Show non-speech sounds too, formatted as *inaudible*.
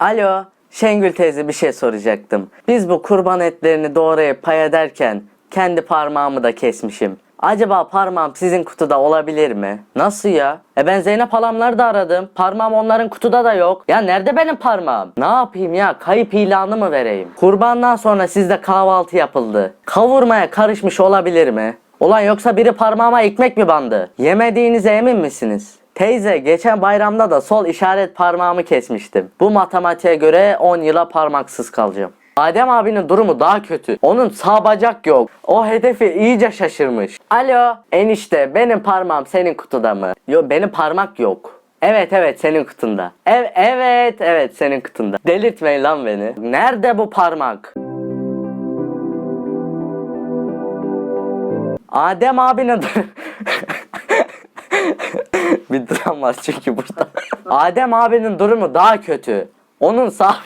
Alo, Şengül teyze bir şey soracaktım. Biz bu kurban etlerini doğrayıp pay ederken kendi parmağımı da kesmişim. Acaba parmağım sizin kutuda olabilir mi? Nasıl ya? E ben Zeynep halamları da aradım. Parmağım onların kutuda da yok. Ya nerede benim parmağım? Ne yapayım ya? Kayıp ilanı mı vereyim? Kurbandan sonra sizde kahvaltı yapıldı. Kavurmaya karışmış olabilir mi? Ulan yoksa biri parmağıma ekmek mi bandı? Yemediğinize emin misiniz? Teyze geçen bayramda da sol işaret parmağımı kesmiştim. Bu matematiğe göre 10 yıla parmaksız kalacağım. Adem abinin durumu daha kötü. Onun sağ bacak yok. O hedefi iyice şaşırmış. Alo enişte benim parmağım senin kutuda mı? Yok benim parmak yok. Evet evet senin kutunda. Ev evet evet senin kutunda. Delirtmeyin lan beni. Nerede bu parmak? Adem abinin *laughs* bir dram var çünkü burada. *laughs* Adem abinin durumu daha kötü. Onun sağ